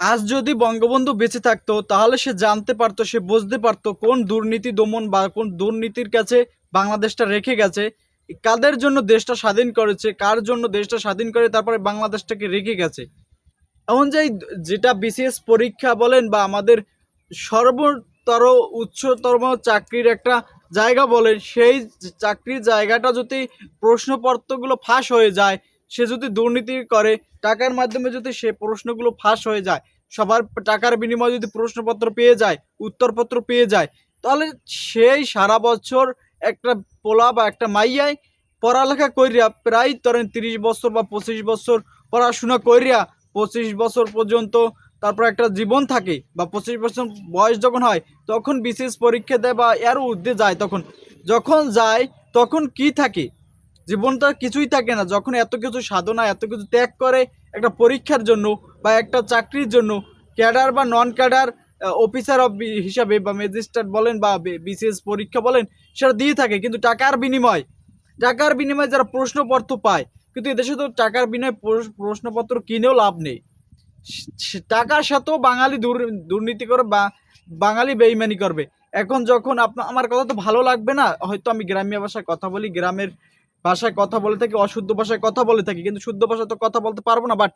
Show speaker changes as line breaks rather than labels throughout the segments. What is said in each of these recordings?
আজ যদি বঙ্গবন্ধু বেঁচে থাকতো, তাহলে সে জানতে পারতো, সে বুঝতে পারতো কোন দুর্নীতি দমন বা কোন দুর্নীতির কাছে বাংলাদেশটা রেখে গেছে, কাদের জন্য দেশটা স্বাধীন করেছে, কার জন্য দেশটা স্বাধীন করে তারপরে বাংলাদেশটাকে রেখে গেছে। এমন যে যেটা বিসিএস পরীক্ষা বলেন বা আমাদের সর্বতর উচ্চতম চাকরির একটা জায়গা বলেন, সেই চাকরির জায়গাটা যদি প্রশ্নপত্রগুলো ফাঁস হয়ে যায় সে যদি দুর্নীতি করে, টাকার মাধ্যমে যদি সে প্রশ্নগুলো ফাঁস হয়ে যায়, সবার টাকার বিনিময়ে যদি প্রশ্নপত্র পেয়ে যায়, উত্তরপত্র পেয়ে যায়, তাহলে সেই সারা বছর একটা পোলা বা একটা মাইয়ায় পড়ালেখা কইরা প্রায় ধরেন তিরিশ বছর বা পঁচিশ বছর পড়াশোনা কইরা পঁচিশ বছর পর্যন্ত তারপর একটা জীবন থাকে বা পঁচিশ বছর বয়স যখন হয়, তখন বিশেষ পরীক্ষা দেয় বা এর ঊর্ধ্বে যায় তখন। যখন যায়, তখন কি থাকে? জীবনটা কিছুই থাকে না। যখন এত কিছু সাধনা, এত কিছু ত্যাগ করে একটা পরীক্ষার জন্য বা একটা চাকরির জন্য ক্যাডার বা নন ক্যাডার অফিসার অফ হিসাবে বা ম্যাজিস্ট্রেট বলেন বা বিসিএস পরীক্ষা বলেন, সেটা দিয়ে থাকে। কিন্তু টাকার বিনিময়, টাকার বিনিময়ে যারা প্রশ্নপত্র পায়, কিন্তু এদেশে তো টাকার বিনিময়ে প্রশ্নপত্র কিনেও লাভ নেই। টাকার সাথেও বাঙালি দুর্নীতি করে বা বাঙালি বেইমানি করবে। এখন যখন আপনার আমার কথা তো ভালো লাগবে না, হয়তো আমি গ্রাম্য ভাষায় কথা বলি, গ্রামের ভাষায় কথা বলে থাকি, অশুদ্ধ ভাষায় কথা বলে থাকি, কিন্তু শুদ্ধ ভাষায় তো কথা বলতে পারব না। বাট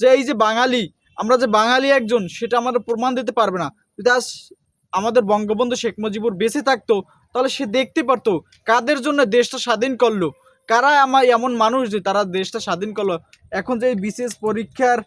যে এই যে বাঙালি, আমরা যে বাঙালি একজন, সেটা আমাদের প্রমাণ দিতে পারবে না। যদি আজ আমাদের বঙ্গবন্ধু শেখ মুজিবুর বেঁচে থাকতো, তাহলে সে দেখতে পারতো কাদের জন্য দেশটা স্বাধীন করল। কারা আমার এমন মানুষ যে তারা দেশটা স্বাধীন করল? এখন যে বিশেষ পরীক্ষার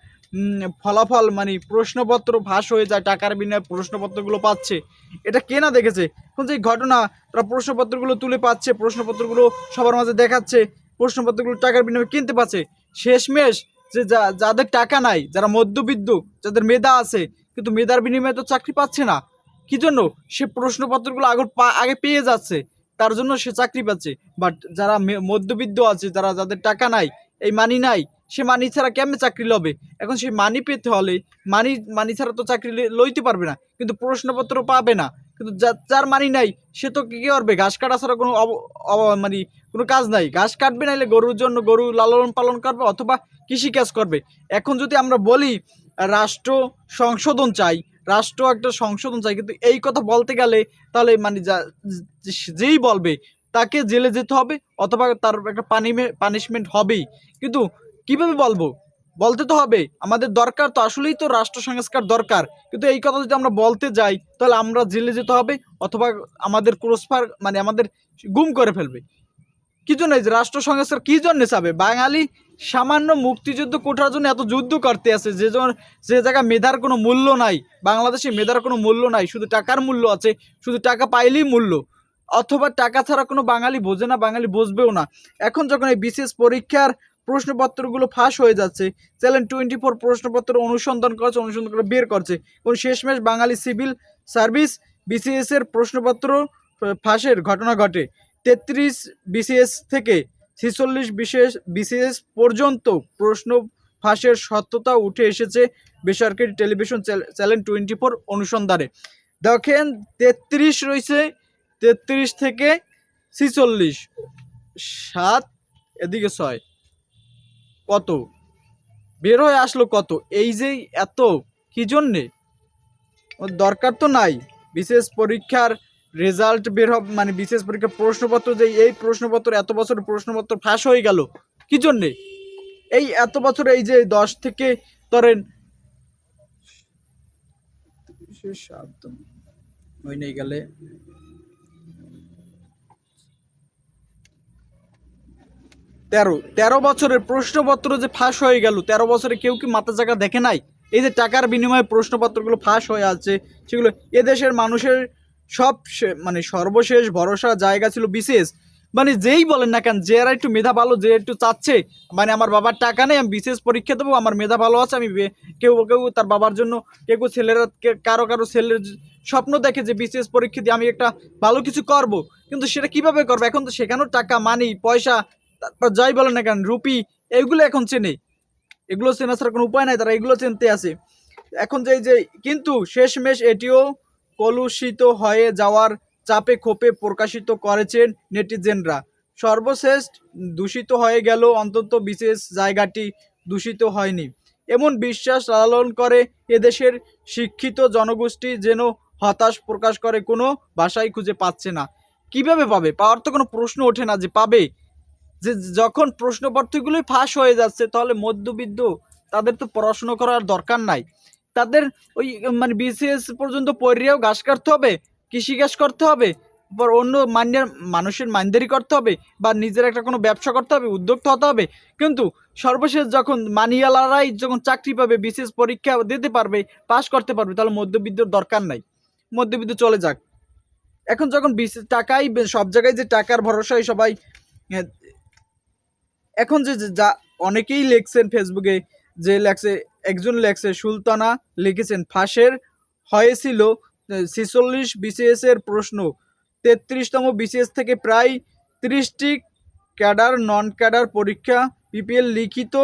ফলাফল মানে প্রশ্নপত্র ফাঁস হয়ে যায়, টাকার বিনিময়ে প্রশ্নপত্রগুলো পাচ্ছে। এটা কে না দেখেছে? এখন যে ঘটনা, তারা প্রশ্নপত্রগুলো তুলে পাচ্ছে, প্রশ্নপত্রগুলো সবার মাঝে দেখাচ্ছে, প্রশ্নপত্রগুলো টাকার বিনিময়ে কিনতে পারছে। শেষমেশ যে যা- যাদের টাকা নাই, যারা মধ্যবিত্ত, যাদের মেধা আছে, কিন্তু মেধার বিনিময়ে তো চাকরি পাচ্ছে না। কি জন্য? সে প্রশ্নপত্রগুলো আগে আগে পেয়ে যাচ্ছে, তার জন্য সে চাকরি পাচ্ছে। বাট যারা মে- মধ্যবিত্ত আছে, যারা, যাদের টাকা নাই এই মানি নাই, সে মানি ছাড়া কেমনে চাকরি লবে? এখন সে মানি পেতে হলে মানি মানি ছাড়া তো চাকরি লইতে পারবে না, কিন্তু প্রশ্নপত্র পাবে না, কিন্তু যার মানি নাই, সে তো কী করবে? ঘাস কাটা ছাড়া কোনো মানে কোনো কাজ নাই। ঘাস কাটবে নাইলে গরুর জন্য গরু লালন পালন করবে অথবা কৃষিকাজ করবে। এখন যদি আমরা বলি, রাষ্ট্র সংশোধন চাই, রাষ্ট্র একটা সংশোধন চাই, কিন্তু এই কথা বলতে গেলে তাহলে মানে যা, যেই বলবে তাকে জেলে যেতে হবে অথবা তার একটা পানি পানিশমেন্ট হবেই। কিন্তু কীভাবে বলব? বলতে তো হবে, আমাদের দরকার তো আসলেই তো রাষ্ট্র সংস্কার দরকার। কিন্তু এই কথা যদি আমরা বলতে যাই, তাহলে আমরা জেলে যেতে হবে অথবা আমাদের ক্রসফার মানে আমাদের গুম করে ফেলবে। কি জন্য এই যে রাষ্ট্র সংস্কার কি জন্য চাবে? বাঙালি সামান্য মুক্তিযুদ্ধ কোঠার জন্য এত যুদ্ধ করতে আছে, যে যে জায়গায় মেধার কোনো মূল্য নাই, বাংলাদেশে মেধার কোনো মূল্য নাই, শুধু টাকার মূল্য আছে, শুধু টাকা পাইলেই মূল্য। অথবা টাকা ছাড়া কোনো বাঙালি বোঝে না, বাঙালি বুঝবেও না। এখন যখন এই বিশেষ পরীক্ষার প্রশ্নপত্রগুলো ফাঁস হয়ে যাচ্ছে চ্যালেঞ্জ টোয়েন্টি ফোর প্রশ্নপত্র অনুসন্ধান করছে, অনুসন্ধান করে বের করছে, এবং শেষমেশ বাঙালি সিভিল সার্ভিস বিসিএস এর প্রশ্নপত্র ফাঁসের ঘটনা ঘটে। তেত্রিশ বিসিএস থেকে ছেচল্লিশ বিশেষ বিসিএস পর্যন্ত প্রশ্ন ফাঁসের সত্যতা উঠে এসেছে বেসরকারি টেলিভিশন চ্যানেল টোয়েন্টি ফোর অনুসন্ধানে। দেখেন, তেত্রিশ রয়েছে তেত্রিশ থেকে ছিচল্লিশ, সাত, এদিকে ছয়। কত? বের হয়ে আসলো কত? এই যে এত, কি জন্যে? ওর দরকার তো নাই। বিশেষ পরীক্ষার রেজাল্ট বের হবে মানে বিশেষ পরীক্ষার প্রশ্নপত্র যে এই প্রশ্নপত্র, এত বছর প্রশ্নপত্র ফাঁস হয়ে গেল, কি জন্যে? এই এত বছর এই যে দশ থেকে ধরেন ওই নেই গেলে। তেরো। তেরো বছরের প্রশ্নপত্র যে ফাঁস হয়ে গেল, তেরো বছরে কেউ কি মাথা জায়গা দেখে নাই? এই যে টাকার বিনিময়ে প্রশ্নপত্রগুলো ফাঁস হয়ে আছে, সেগুলো এদেশের মানুষের সব মানে সর্বশেষ ভরসা জায়গা ছিল বিশেষ মানে যেই বলেন না কেন, যে আর একটু মেধা ভালো, যে একটু চাচ্ছে মানে আমার বাবার টাকা নেই, আমি বিশেষ পরীক্ষা দেবো, আমার মেধা ভালো আছে, আমি কেউ কেউ তার বাবার জন্য, কেউ কেউ ছেলেরা কারও কারও ছেলের স্বপ্ন দেখে যে বিশেষ পরীক্ষা দিয়ে আমি একটা ভালো কিছু করব। কিন্তু সেটা কীভাবে করব? এখন তো সেখানেও টাকা মানি পয়সা তারপর যাই বলেন না কেন, রুপি, এগুলো এখন চেনে। এগুলো চেনা ছাড়া কোনো উপায় নাই, তারা এগুলো চিনতে আছে। এখন যে যে, কিন্তু শেষমেশ এটিও কলুষিত হয়ে যাওয়ার চাপে ক্ষোভে প্রকাশিত করেছেন নেটিজেনরা। সর্বশেষ দূষিত হয়ে গেল অন্তত বিশেষ জায়গাটি দূষিত হয়নি। এমন বিশ্বাস লালন করে এদেশের শিক্ষিত জনগোষ্ঠী যেন হতাশ প্রকাশ করে কোনো ভাষাই খুঁজে পাচ্ছে না। কীভাবে পাবে? পাওয়ার তো কোনো প্রশ্ন ওঠে না যে পাবে। যে যখন প্রশ্নপত্রগুলোই ফাঁস হয়ে যাচ্ছে, তাহলে মধ্যবিত্ত তাদের তো পড়াশুনো করার দরকার নাই। তাদের ওই মানে বিসিএস পর্যন্ত পড়িয়েও ঘাস কাটতে হবে কৃষিকাজ করতে হবে পর অন্য মান্যের, মানুষের মানদারি করতে হবে, বা নিজের একটা কোনো ব্যবসা করতে হবে, উদ্যোক্তা হতে হবে। কিন্তু সর্বশেষ যখন মানিয়ালারাই যখন চাকরি পাবে বিশেষ পরীক্ষা দিতে পারবে, পাশ করতে পারবে, তাহলে মধ্যবিত্তর দরকার নাই। মধ্যবিত্ত চলে যাক। এখন যখন টাকাই সব জায়গায় যে টাকার ভরসায় সবাই এখন যে যে- অনেকেই লেখছেন ফেসবুকে যে লেখছে, একজন লেখছে, সুলতানা লিখেছেন, ফাঁসের হয়েছিল ছিচল্লিশ বিসিএস এর প্রশ্ন। তেত্রিশতম বিসিএস থেকে প্রায় ত্রিশটি ক্যাডার নন ক্যাডার পরীক্ষা পিপিএল লিখিত,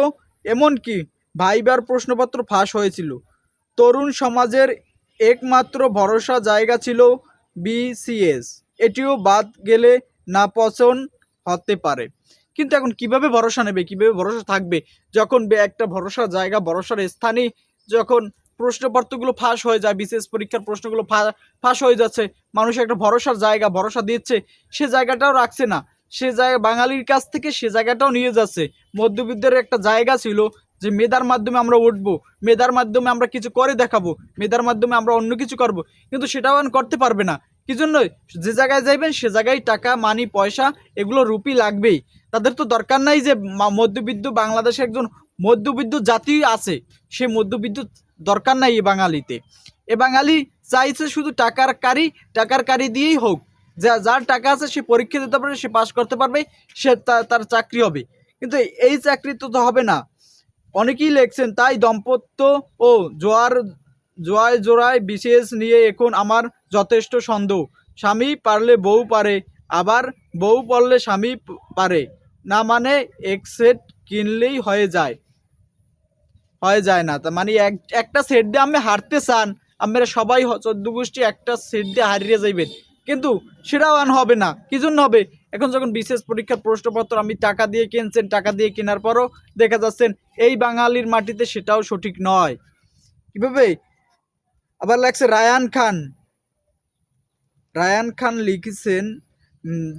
এমনকি ভাইবার প্রশ্নপত্র ফাঁস হয়েছিল। তরুণ সমাজের একমাত্র ভরসা জায়গা ছিল বিসিএস এটিও বাদ গেলে না পছন্দ হতে পারে। কিন্তু এখন কীভাবে ভরসা নেবে, কীভাবে ভরসা থাকবে? যখন একটা ভরসার জায়গা, ভরসার স্থানে যখন প্রশ্নপত্রগুলো ফাঁস হয়ে যায়, বিশেষ পরীক্ষার প্রশ্নগুলো ফাঁস হয়ে যাচ্ছে, মানুষ একটা ভরসার জায়গা, ভরসা দিচ্ছে, সে জায়গাটাও রাখছে না। সে জায়গা বাঙালির কাছ থেকে সে জায়গাটাও নিয়ে যাচ্ছে। মধ্যবিত্তের একটা জায়গা ছিল যে মেধার মাধ্যমে আমরা উঠবো, মেধার মাধ্যমে আমরা কিছু করে দেখাবো, মেধার মাধ্যমে আমরা অন্য কিছু করব, কিন্তু সেটাও এখন করতে পারবে না। কি জন্য যে জায়গায় যাইবেন, সে জায়গায় টাকা মানি পয়সা এগুলো রুপি লাগবেই। তাদের তো দরকার নাই যে মধ্যবিত্ত বাংলাদেশে একজন মধ্যবিত্ত জাতি আছে, সে মধ্যবিত্ত দরকার নাই এ বাঙালিতে। এ বাঙালি চাইছে শুধু টাকার কারি টাকার কারি দিয়েই হোক। যা, যার টাকা আছে সে পরীক্ষা দিতে পারবে, সে পাশ করতে পারবে, সে তার চাকরি হবে। কিন্তু এই চাকরি তো হবে না। অনেকেই লেখছেন, তাই দম্পত্য ও জোয়ার জোয়ায় জোড়ায় বিশেষ নিয়ে এখন আমার যথেষ্ট সন্দেহ। স্বামী পারলে বউ পারে, আবার বউ পড়লে স্বামী পারে। না মানে এক সেট কিনলেই হয়ে যায়। হয়ে যায় না। তার মানে এক, একটা সেট দিয়ে আমি হারতে চান আমরা সবাই চোদ্দ গোষ্ঠী একটা সেট দিয়ে হারিয়ে যাইবেন। কিন্তু সেটাও আন হবে না। কি জন্য হবে? এখন যখন বিশেষ পরীক্ষার প্রশ্নপত্র আমি টাকা দিয়ে কিনছেন, টাকা দিয়ে কেনার পরও দেখা যাচ্ছেন এই বাঙালির মাটিতে সেটাও সঠিক নয়। কীভাবে? আবার লাগছে রায়ান খান। রায়ান খান লিখেছেন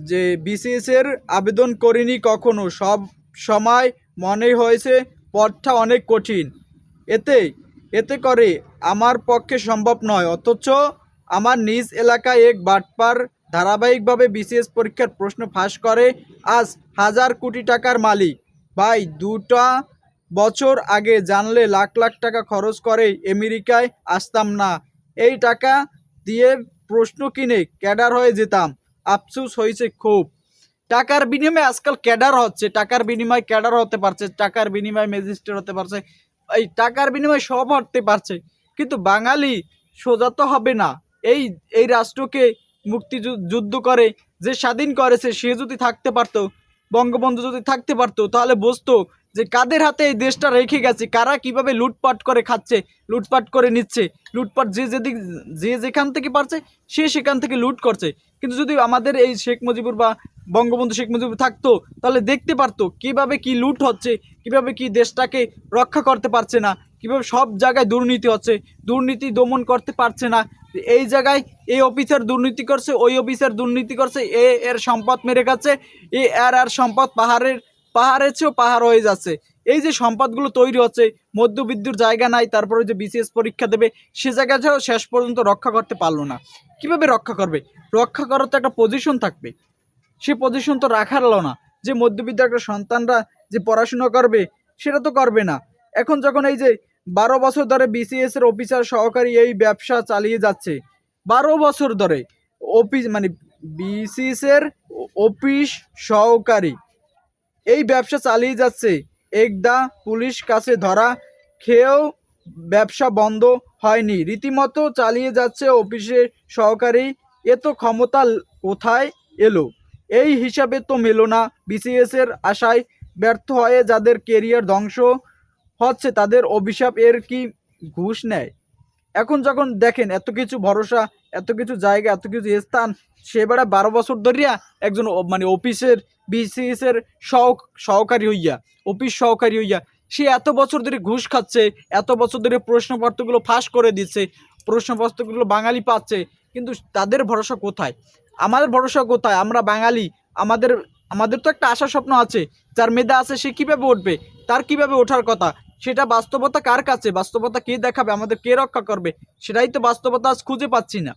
যে বিসিএস এর আবেদন করিনি কখনো, সব সময় মনে হয়েছে পথটা অনেক কঠিন। এতে এতে করে আমার পক্ষে সম্ভব নয়, অথচ আমার নিজ এলাকায় এক বাটপার ধারাবাহিকভাবে বিসিএস পরীক্ষার প্রশ্ন ফাঁস করে। আজ হাজার কোটি টাকার মালিক। ভাই, দুটা বছর আগে জানলে লাখ লাখ টাকা খরচ করে আমেরিকায় আসতাম না। এই টাকা দিয়ে প্রশ্ন কিনে ক্যাডার হয়ে যেতাম। আফসুস হয়েছে খুব। টাকার বিনিময়ে আজকাল ক্যাডার হচ্ছে, টাকার বিনিময়ে ক্যাডার হতে পারছে, টাকার বিনিময়ে ম্যাজিস্ট্রেট হতে পারছে, এই টাকার বিনিময়ে সব হতে পারছে। কিন্তু বাঙালি সোজা তো হবে না। এই এই রাষ্ট্রকে মুক্তি যুদ্ধ করে, যে স্বাধীন করেছে, সে যদি থাকতে পারতো, বঙ্গবন্ধু যদি থাকতে পারতো, তাহলে বুঝতো যে কাদের হাতে এই দেশটা রেখে গেছে, কারা কীভাবে লুটপাট করে খাচ্ছে, লুটপাট করে নিচ্ছে, লুটপাট যে যেদিক, যে যেখান থেকে পারছে, সে সেখান থেকে লুট করছে। কিন্তু যদি আমাদের এই শেখ মুজিবুর বা বঙ্গবন্ধু শেখ মুজিবুর থাকতো, তাহলে দেখতে পারতো কীভাবে কি লুট হচ্ছে, কীভাবে কি দেশটাকে রক্ষা করতে পারছে না, কীভাবে সব জায়গায় দুর্নীতি হচ্ছে, দুর্নীতি দমন করতে পারছে না। এই জায়গায় এই অফিসার দুর্নীতি করছে, ওই অফিসার দুর্নীতি করছে, এ এর সম্পদ মেরে খাচ্ছে, এ আর আর সম্পদ পাহাড়ের পাহাড়ের চেয়েও পাহাড় হয়ে যাচ্ছে। এই যে সম্পদগুলো তৈরি হচ্ছে মধ্যবিদ্যুর জায়গা নাই, তারপরে যে বিসিএস পরীক্ষা দেবে, সে জায়গাটাও শেষ পর্যন্ত রক্ষা করতে পারল না। কীভাবে রক্ষা করবে? রক্ষা করার তো একটা পজিশন থাকবে। সে পজিশন তো রাখার হলো না। যে মধ্যবিত্ত একটা সন্তানরা যে পড়াশোনা করবে, সেটা তো করবে না। এখন যখন এই যে বারো বছর ধরে বিসিএস এর অফিসার সহকারী এই ব্যবসা চালিয়ে যাচ্ছে, বারো বছর ধরে অফিস মানে বিসিএস এর অফিস সহকারী এই ব্যবসা চালিয়ে যাচ্ছে। একদা পুলিশ কাছে ধরা, খেয়েও ব্যবসা বন্ধ হয়নি। রীতিমতো চালিয়ে যাচ্ছে অফিসে সহকারী। এত ক্ষমতা কোথায় এলো? এই হিসাবে তো মেলো না। বিসিএস এর আশায় ব্যর্থ হয়ে যাদের কেরিয়ার ধ্বংস হচ্ছে, তাদের অভিশাপ এর কি ঘুষ নেয়? এখন যখন দেখেন এত কিছু ভরসা, এত কিছু জায়গা, এত কিছু স্থান, সে বেড়া বারো বছর ধরিয়া একজন মানে অফিসের বিসিএস এর সহ সহকারী হইয়া, অফিস সহকারী হইয়া, সে এত বছর ধরে ঘুষ খাচ্ছে, এত বছর ধরে প্রশ্নপত্রগুলো ফাঁস করে দিচ্ছে, প্রশ্নপত্রগুলো বাঙালি পাচ্ছে, কিন্তু তাদের ভরসা কোথায়? আমাদের ভরসা কোথায়? আমরা বাঙালি, আমাদের আমাদের তো একটা আশা স্বপ্ন আছে, যার মেধা আছে সে কীভাবে উঠবে? তার কীভাবে ওঠার কথা? সেটা বাস্তবতা কার কাছে? বাস্তবতা কে দেখাবে? আমাদের কে রক্ষা করবে? সেটাই তো বাস্তবতা আজ খুঁজে পাচ্ছি না।